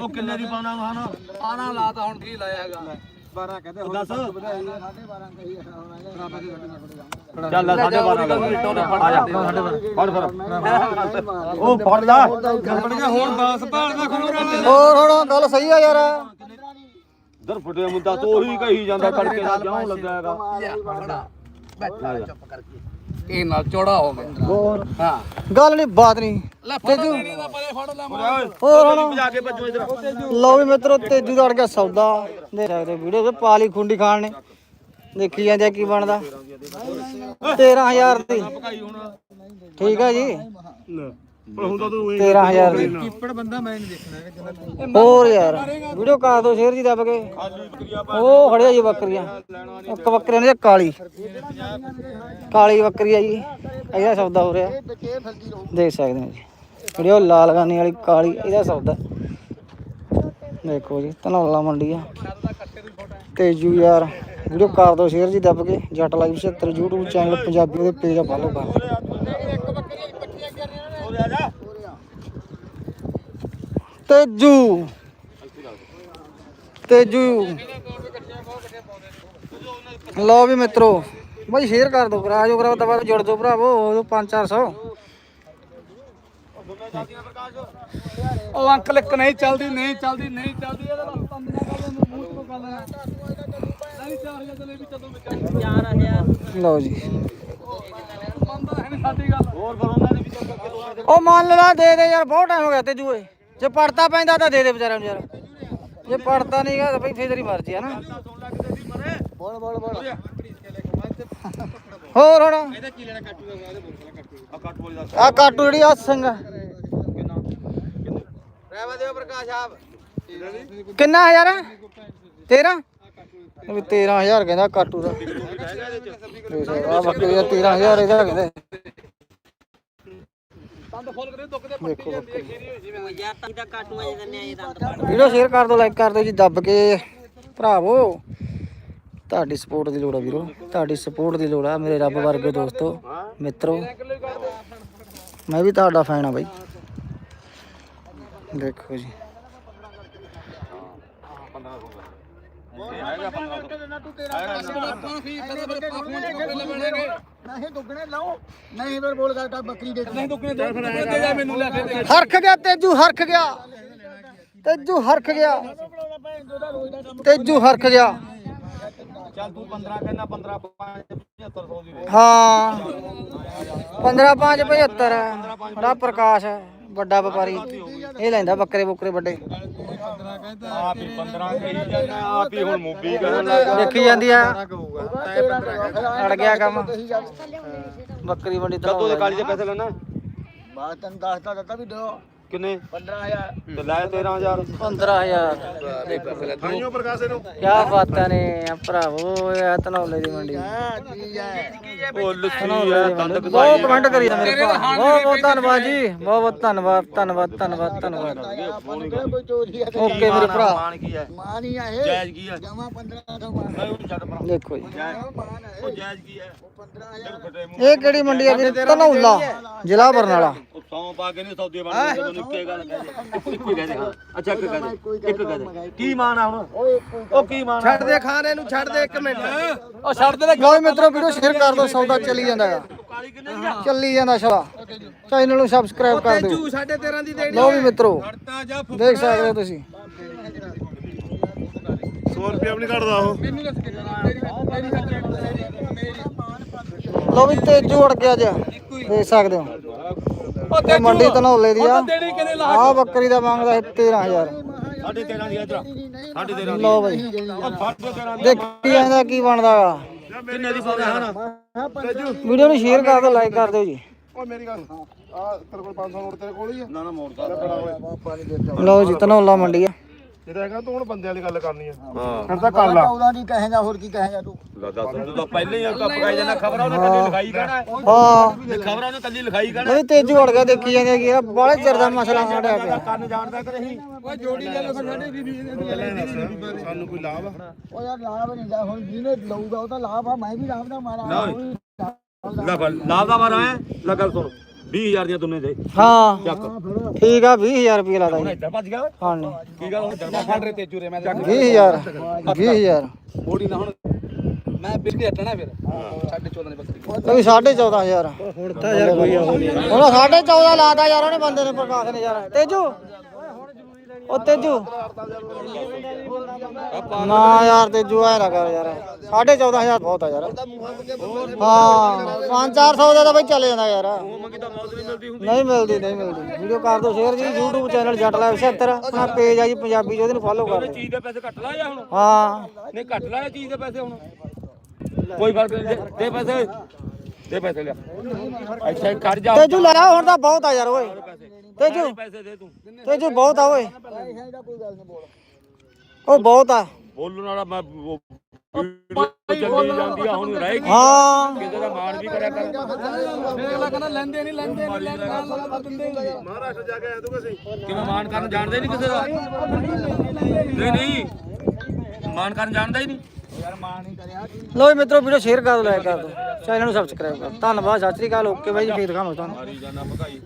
Speaker 4: ਉਹ ਕਿੰਨੇ ਦੀ ਪਾਉਣਾ ਹੁਣ ਆਣਾ ਲਾਤਾ ਹੁਣ ਕੀ ਲਾਇਆ ਹੈਗਾ?
Speaker 2: 12 ਕਹਿੰਦੇ
Speaker 4: ਦੱਸ।
Speaker 3: ਸਾਢੇ 12 ਕਹੀ ਹੁਣ
Speaker 4: ਚੱਲ ਲੈ 12.5 ਦਾ ਰੇਟ ਉਹਨੇ ਫੜ ਆ ਜਾ। ਫੜ ਫੜ। ਉਹ ਫੜ ਲਾ।
Speaker 2: ਕੰਪਨੀਆਂ ਹੁਣ 10 ਭਾਲ ਦਾ ਖਬਰ
Speaker 1: ਹੋਰ ਹੁਣ ਗੱਲ ਸਹੀ ਆ ਯਾਰ।
Speaker 4: ਦਰ ਫੁੱਟੇ ਮੁੰਡਾ ਤੂੰ ਉਹੀ ਕਹੀ ਜਾਂਦਾ ਤੜਕੇ ਦਾ ਕਿਉਂ ਲੱਗਾ ਹੈਗਾ।
Speaker 2: ਇਹ ਨਾਲ ਚੌੜਾ ਹੋ ਗਿਆ
Speaker 1: ਗੱਲ ਨਹੀਂ ਬਾਤ ਨਹੀਂ। ਤੇਜੂ। ਹੋਰ ਹੁਣ।
Speaker 4: ਜਾ ਕੇ ਭੱਜੋ ਇਧਰ
Speaker 1: ਲਓ ਵੀ ਮਿੱਤਰੋ ਤੇਜੂ ਦਾ ਅੜ ਗਿਆ ਸੌਦਾ। ਦੇ ਸਕਦੇ ਵੀਡੀਓ ਤੇ ਪਾਲੀ ਖੁੰਡੀ ਖਾਣ ਨੇ। ਦੇਖੀ ਜਾਂਦੇ ਕੀ ਬਣਦਾ। 13000 ਦੀ। ਠੀਕ ਆ ਜੀ।
Speaker 2: ਹੁੰਦਾ ਤੂੰ
Speaker 1: 13000 ਦੀ।
Speaker 2: ਕੀਪੜ ਬੰਦਾ ਮੈਂ ਨਹੀਂ ਦੇਖਣਾ ਹੈਗਾ
Speaker 1: ਹੋਰ ਯਾਰ ਵੀਡੀਓ ਕਰ ਦੋ ਸ਼ੇਅਰ ਜੀ ਦੱਬ ਕੇ। ਉਹ ਖੜਿਆ ਜੀ ਬੱਕਰੀਆਂ। ਇੱਕ ਬੱਕਰੀਆਂ ਨੇ ਕਾਲੀ। ਕਾਲੀ ਬੱਕਰੀ ਆ ਜੀ। ਇਹਦਾ ਸੌਦਾ ਹੋ ਰਿਹਾ। ਦੇਖ ਸਕਦੇ ਹੋ ਜੀ। ਵੀਡੀਓ ਲਾਲ ਗਾਨੀ ਵਾਲੀ ਕਾਲੀ ਇਹਦਾ ਸੌਦਾ। ਦੇਖੋ ਜੀ ਧਨੌਲਾ ਮੰਡੀ ਆ। ਯਾਰ ਵੀਡੀਓ ਕਰ ਦੋ ਸ਼ੇਅਰ ਜੀ ਦੱਬ ਕੇ। ਜੱਟ ਲਾਈਵ 76 YouTube ਚੈਨਲ ਪੰਜਾਬੀ ਉਹਦੇ ਪੇਜ ਆ ਫਾਲੋ ਕਰ। ਦਿਓ। ਤੇਜੂ। ਤੇਜੂ। ਲਓ ਵੀ ਮਿੱਤਰੋ ਬਾਈ ਸ਼ੇਅਰ ਕਰ ਦਿਓ ਕਰਾ ਜੋ ਕਰਾ ਦਬਾ ਜੁੜ ਦਿਓ ਭਰਾਵੋ ਉਹ 5-400
Speaker 2: ਉਹ ਅੰਕਲ ਇੱਕ ਨਹੀਂ ਚੱਲਦੀ ਨਹੀਂ ਚੱਲਦੀ ਨਹੀਂ ਚੱਲਦੀ ਇਹਦਾ ਬੰਦ ਨਾ ਕਰ ਮੂੰਹ ਤੋਂ ਗੱਲ ਹੈ ਨਹੀਂ 4000 ਚਲੇ ਵੀ ਚੱਲੋ ਵਿੱਚ
Speaker 1: ਲਓ ਜੀ।
Speaker 4: ਹੋਰ ਫਿਰ ਉਹਨਾਂ ਨੇ ਵੀ ਚੱਲ ਕੇ ਦੋਨੇ
Speaker 1: ਉਹ ਮੰਨ ਲਾ ਦੇ ਦੇ ਯਾਰ ਬਹੁਤ ਟਾਈਮ ਹੋ ਗਿਆ ਤੇ ਜੂਏ ਜੇ ਪੜਤਾ ਪੈਂਦਾ ਤਾਂ ਦੇ ਦੇ ਵਿਚਾਰਿਆਂ ਨੂੰ ਯਾਰ। ਜੇ ਪੜਤਾ ਨਹੀਂਗਾ ਤਾਂ ਬਈ ਫੇਰ ਤੇਰੀ ਮਰਜ਼ੀ ਆ ਨਾ।
Speaker 3: ਬੋਲ ਬੋਲ ਬੋਲ।
Speaker 1: ਹੋਰ ਹੁਣ?
Speaker 4: ਆ ਕੱਟ ਬੋਲੀ ਦਾ
Speaker 1: ਆ ਕਾਟੂ ਜਿਹੜੀ ਆ ਸਿੰਘ
Speaker 2: ਰਹਿਵਾ ਦਿਓ ਪ੍ਰਕਾਸ਼ ਆਪ।
Speaker 1: ਕਿੰਨਾ ਹਜ਼ਾਰ ਤੇਰਾ? ਵੀ 13000 ਕਹਿੰਦਾ ਕਾਟੂ ਦਾ। ਆ ਬੱਕਰੀ ਦਾ 13000 ਇਹਦਾ ਕਹਿੰਦੇ। ਦੇਖੋ ਵੀਡੀਓ ਸ਼ੇਅਰ ਕਰ ਦਿਓ ਲਾਈਕ ਕਰ ਦਿਓ ਜੀ ਦੱਬ ਕੇ ਭਰਾਵੋ। ਤੁਹਾਡੀ ਸਪੋਰਟ ਦੀ ਲੋੜ ਆ ਵੀਰੋ ਤੁਹਾਡੀ ਸਪੋਰਟ ਦੀ ਲੋੜ ਆ ਮੇਰੇ ਰੱਬ ਵਰਗੇ ਦੋਸਤੋ ਮਿੱਤਰੋ। ਮੈਂ ਵੀ ਤੁਹਾਡਾ ਫੈਨ ਆ ਬਾਈ। ਦੇਖੋ ਜੀ।
Speaker 3: ਨਹੀਂ ਦੁੱਗਣੇ ਲਾਓ। ਨਹੀਂ ਫਿਰ ਬੋਲ ਕਰ ਬੱਕਰੀ ਦੇ ਨਹੀਂ
Speaker 1: ਹਰਖ ਗਿਆ ਤੇਜੂ ਹਰਖ ਗਿਆ। ਤੇਜੂ ਹਰਖ ਗਿਆ। ਤੇਜੂ ਹਰਖ ਗਿਆ।
Speaker 4: ਚੱਲ ਤੂੰ 15 ਕਹਿੰਦਾ 15 7500 ਦੀ ਦੇ
Speaker 1: ਹਾਂ। 15 5 75 ਬੜਾ ਪ੍ਰਕਾਸ਼ ਹੈ, ਵੱਡਾ ਵਪਾਰੀ। ਇਹ ਲੈਂਦਾ ਬੱਕਰੇ ਬੁੱਕਰੇ ਵੱਡੇ।
Speaker 4: ਆਪ ਹੀ 15 ਕਹੀ ਜਾਂਦਾ ਆਪ ਹੀ ਹੁਣ ਮੂਵੀ ਕਰਨ। ਲੱਗ
Speaker 1: ਦੇਖੀ ਜਾਂਦੀ ਆ। ਅੜ ਗਿਆ ਕੰਮ। ਬੱਕਰੀ ਮੰਡੀ ਤੋਂ
Speaker 4: ਕਦੋਂ ਦੇ ਕਾਲੀ ਦੇ ਪੈਸੇ ਲੈਣਾ।
Speaker 3: ਬਾਤ ਤੈਨੂੰ ਦੱਸਦਾ ਦਿੱਤਾ ਵੀ ਦਿਓ।
Speaker 4: ਕਿੰਨੇ?
Speaker 3: 15000
Speaker 4: ਤੇ ਲੈ 13000
Speaker 1: 15000
Speaker 2: ਖਾਈਓ ਪ੍ਰਕਾਸ਼ ਨੂੰ।
Speaker 1: ਕੀ ਬਾਤਾਂ ਨੇ ਆ ਭਰਾਵੋ ਇਹ ਤਨੌਲੇ ਦੀ ਮੰਡੀ।
Speaker 3: ਹਾਂ ਠੀਕ ਹੈ
Speaker 4: ਉਹ ਲੱਸੀ
Speaker 1: ਤਨੌਲੇ
Speaker 4: ਆ
Speaker 1: ਦੀ
Speaker 4: ਦੰਦ
Speaker 1: ਮੰਡੀ। ਬਹੁਤ ਕਮੈਂਟ ਕਰੀ ਜਾਂਦੇ ਮੇਰੇ ਭਰਾ। ਬਹੁਤ ਬਹੁਤ ਧੰਨਵਾਦ ਜੀ। ਬਹੁਤ ਬਹੁਤ ਧੰਨਵਾਦ ਧੰਨਵਾਦ ਧੰਨਵਾਦ ਧੰਨਵਾਦ।
Speaker 3: ਆਪਾਂ ਨੂੰ ਕਿਹੜਾ ਕੋਈ ਚੋਰੀ ਆ
Speaker 1: ਓਕੇ ਮੇਰੇ ਭਰਾ।
Speaker 4: ਮਾਨ ਕੀ ਹੈ
Speaker 3: ਮਾਂ ਨਹੀਂ ਆ ਇਹ
Speaker 4: ਜਾਇਜ਼ ਕੀ ਹੈ
Speaker 3: ਜਮਾ 1500 ਮਾਂ
Speaker 4: ਨਹੀਂ ਉਹ ਛੱਡ ਪਰਾਂ
Speaker 1: ਦੇਖੋ ਜੀ।
Speaker 4: ਉਹ ਜਾਇਜ਼ ਕੀ ਹੈ
Speaker 3: 15000
Speaker 4: ਫਟੇ ਮੂੰਹ
Speaker 1: ਇਹ ਕਿਹੜੀ ਮੰਡੀ ਆ ਜ਼ਿਲ੍ਹਾ ਬਰਨਾਲਾ।
Speaker 4: ਉਹ ਸੌ ਪਾ ਕੇ ਨਹੀਂ ਸੌਦੇ ਬਣਦੇ। ਜਦੋਂ ਨਿੱਕੇ ਗੱਲ ਕਹਦੇ ਇੱਕੋ ਹੀ ਕਹਦੇ ਹਾਂ ਅੱਛਾ ਇੱਕ ਕਹਦੇ ਇੱਕ ਕਹਦੇ ਕੀ ਮਾਨ ਆ ਹੁਣ?
Speaker 3: ਓਏ ਕੋਈ
Speaker 4: ਉਹ ਕੀ ਮਾਨ ਛੱਡ ਦੇ
Speaker 2: ਖਾਣੇ ਨੂੰ ਛੱਡ ਦੇ 1 ਮਿੰਟ।
Speaker 4: ਉਹ ਛੱਡ ਦੇ
Speaker 1: ਲਓ ਮਿੱਤਰੋ ਵੀਡੀਓ ਸ਼ੇਅਰ ਕਰ ਦਿਓ ਸੌਦਾ ਚੱਲੀ ਜਾਂਦਾ ਹੈ
Speaker 4: ਕਾਲੀ ਕਿੰਨੇ ਦੀ ਆ?
Speaker 1: ਚੱਲੀ ਜਾਂਦਾ ਸ਼ਵਾ ਚੈਨਲ ਨੂੰ ਸਬਸਕ੍ਰਾਈਬ ਕਰ ਦਿਓ।
Speaker 2: 13.5 ਦੀ ਦੇਣੀ
Speaker 1: ਲਓ ਵੀ ਮਿੱਤਰੋ
Speaker 2: ਤਾਂ ਜਾ
Speaker 1: ਦੇਖ ਸਕਦੇ ਹੋ ਤੁਸੀਂ।
Speaker 2: 100 ਰੁਪਏ ਵੀ ਨਹੀਂ ਕੱਢਦਾ ਉਹ।
Speaker 1: ਲਓ ਵੀ ਤੇਜੂ ਅੜ ਗਿਆ ਅੱਜ। ਦੇਖ ਸਕਦੇ ਹੋ। ਇਹ ਮੰਡੀ ਧਨੌਲੇ ਦੀ ਆ। ਆ ਬੱਕਰੀ ਦਾ ਮੰਗਦਾ ਹੈ 13000
Speaker 4: ਸਾਢੇ 13 ਦੀ ਇਧਰ ਸਾਢੇ 13 ਦੀ।
Speaker 1: ਲਓ ਬਈ।
Speaker 4: ਸਾਢੇ 13 ਦੀ
Speaker 1: ਦੇਖੀ ਜਾਂਦਾ ਕੀ ਬਣਦਾ ਗਾ।
Speaker 4: ਕਿੰਨੇ ਦੀ ਸੌਦਾ ਹੈ ਨਾ
Speaker 1: ਵੀਡੀਓ ਨੂੰ ਸ਼ੇਅਰ ਕਰ ਦਿਓ ਲਾਈਕ ਕਰ ਦਿਓ ਜੀ।
Speaker 2: ਓਏ ਮੇਰੀ ਗੱਲ ਆ ਤੇਰੇ ਕੋਲ 500 ਨੋਟ ਤੇਰੇ ਕੋਲ ਹੀ ਆ।
Speaker 4: ਨਾ ਨਾ ਮੋੜਦਾ
Speaker 1: ਲਓ ਜੀ ਧਨੌਲਾ ਮੰਡੀ ਆ।
Speaker 2: ਜਿਹੜਾ ਹੈਗਾ ਤੂੰ ਹੁਣ ਬੰਦਿਆਂ ਵਾਲੀ ਗੱਲ ਕਰਨੀ ਆ।
Speaker 4: ਹਾਂ।
Speaker 2: ਫਿਰ ਤਾਂ ਕਰ ਲਾ।
Speaker 3: ਉਹਦਾ ਨਹੀਂ ਕਹੇਗਾ ਹੋਰ ਕੀ ਕਹੇਗਾ ਤੂੰ?
Speaker 4: ਦੱਸ ਤੂੰ ਤਾਂ ਪਹਿਲੇ ਹੀ ਕੱਪ ਕਾਈ ਜਾਂਦਾ ਖਬਰਾਂ ਉਹਨੇ ਕੱਲੀ ਲਿਖਾਈ ਕਹਿਣਾ।
Speaker 1: ਹਾਂ।
Speaker 4: ਖਬਰਾਂ ਉਹਨੇ ਕੱਲੀ ਲਿਖਾਈ ਕਹਿਣਾ।
Speaker 1: ਇਹ ਤੇਜੂ ਅੜ ਗਿਆ ਦੇਖੀ ਜਾਂਦੇ ਕੀ ਆ ਬੜੇ ਚਿਰ ਦਾ ਮਸਲਾ ਸਾੜਿਆ ਪਿਆ
Speaker 4: ਕੰਨ ਜਾਣਦਾ ਕਿ ਨਹੀਂ?
Speaker 2: ਸਾਨੂੰ ਕੋਈ ਲਾਭ ਆ?
Speaker 3: ਉਹ ਯਾਰ ਲਾਭ ਨਹੀਂ ਦਾ ਹੁਣ ਜਿਹਨੇ ਲਊਗਾ ਉਹ ਤਾਂ ਲਾਭ ਆ ਮੈਂ ਵੀ ਲਾਭ ਦਾ ਮਾਰਾ।
Speaker 4: ਲੈ ਲਾਭ ਦਾ ਮਾਰਾ ਹੈ? ਲੈ ਗੱਲ ਸੁਣ। 20000 ਦੀਆਂ ਦੁਨੇ ਦੇ।
Speaker 1: ਹਾਂ।
Speaker 4: ਚੱਕ।
Speaker 1: ਠੀਕ ਆ 20000 ਰੁਪਏ ਲਾਦਾ ਜੀ
Speaker 4: ਇੱਧਰ ਭੱਜ ਗਿਆ
Speaker 1: ਹਾਂ। ਨਹੀਂ
Speaker 4: ਕੀ ਗੱਲ ਹੁਣ ਦਰਮਾ ਫੜ ਰਹੇ ਤੇ ਚੂਰੇ ਮੈਂ
Speaker 1: 20000 20000
Speaker 2: ਬੋੜੀ ਨਾ ਹੁਣ। ਮੈਂ ਬਿਜਲੀ ਹਟਣਾ ਫਿਰ। 14.5 ਦੀ ਬੱਕਰੀ।
Speaker 1: ਕੋਈ 14500 ਹੁਣ ਤਾਂ ਯਾਰ ਕੋਈ ਹੁਣ 14.5 ਲਾਦਾ ਯਾਰ ਉਹਨੇ ਬੰਦੇ ਨੇ ਪ੍ਰਕਾਸ਼ ਨੇ ਯਾਰ। ਤੇਜੂ ਉਹ ਤੇਜੂ। ਨਾ ਯਾਰ ਤੇਜੂ ਐ ਨਾ ਕਰ ਯਾਰ। 14500 ਬਹੁਤ ਆ ਯਾਰ। ਹਾਂ 5-400 ਦਾ ਤਾਂ ਬਈ ਚੱਲ ਜਾਂਦਾ ਯਾਰ।
Speaker 4: ਮੰਗੀ ਤਾਂ ਮੌਤ ਨਹੀਂ ਮਿਲਦੀ ਹੁੰਦੀ
Speaker 1: ਨਹੀਂ ਮਿਲਦੀ। ਨਹੀਂ ਮਿਲਦੀ ਵੀਡੀਓ ਕਰ ਦਿਓ ਸ਼ੇਅਰ ਜੀ YouTube ਚੈਨਲ ਜੱਟ ਲਾਈਵ 76 ਆਪਣਾ ਪੇਜ ਆ ਜੀ ਪੰਜਾਬੀ ਚ ਉਹਦੇ ਨੂੰ ਫੋਲੋ ਕਰ ਦਿਓ।
Speaker 4: ਚੀਜ਼ ਦੇ ਪੈਸੇ ਘੱਟ ਲਾਇਆ ਹੁਣ?
Speaker 1: ਹਾਂ।
Speaker 4: ਨਹੀਂ ਘੱਟ ਲਾਇਆ ਚੀਜ਼ ਦੇ ਪੈਸੇ ਹੁਣ। ਕੋਈ ਫ਼ਰਕ ਨਹੀਂ ਦੇ- ਦੇ ਪੈਸੇ। ਦੇ ਪੈਸੇ ਲਿਆ। ਅੱਛਾ ਖੜ ਜਾ।
Speaker 1: ਤੇਜੂ ਲੈ ਆ, ਹੁਣ ਤਾਂ ਬਹੁਤ ਆ ਯਾਰ ਓਏ। ਤੇਜੂ
Speaker 4: ਪੈਸੇ ਦੇ ਤੂੰ।
Speaker 1: ਤੇਜੂ ਬਹੁਤ ਆ ਓਏ।
Speaker 3: ਪੈਸੇ ਦਾ ਕੋਈ ਗੱਲ ਨਹੀਂ ਬੋਲ
Speaker 1: ਉਹ ਬਹੁਤ ਆ।
Speaker 4: ਬੋਲਣ ਵਾਲਾ ਮੈਂ ਉਹ ਵੀਡੀਓ ਚੱਲੀ ਜਾਂਦੀ ਆ ਹੁਣ ਰਹਿ ਗਈ।
Speaker 1: ਹਾਂ।
Speaker 4: ਕਿਸੇ ਦਾ ਮਾਣ ਵੀ ਕਰਿਆ ਕਰ।
Speaker 2: ਮਹਾਰਾਸ਼ਟਰ ਜਾ ਕੇ ਆਇਆ ਤੂੰ ਕਿਸੇ
Speaker 4: ਕਿਵੇਂ ਮਾਣ ਕਰਨ ਜਾਣਦੇ ਨਹੀਂ ਕਿਸੇ ਦਾ? ਨਹੀਂ ਨਹੀਂ। ਮਾਣ ਕਰਨ ਜਾਣਦਾ ਹੀ ਨਹੀਂ।
Speaker 1: ਲੋ ਮਿੱਤਰੋ ਵੀਡੀਓ ਸ਼ੇਅਰ ਕਰ ਦਿਓ ਲਾਈਕ ਕਰ ਦਿਓ। ਚੈਨਲ ਨੂੰ ਸਬਸਕ੍ਰਾਈਬ ਕਰ ਦਿਓ। ਧੰਨਵਾਦ ਸਤਿ ਸ੍ਰੀ ਅਕਾਲ। ਓਕੇ ਬਾਈ ਜੀ ਫੇਰ ਦਿਖਾਵਾਂਗੇ ਤੁਹਾਨੂੰ।
Speaker 4: ਮਾਰੀ ਜਾਣਾ ਭਗਾਈ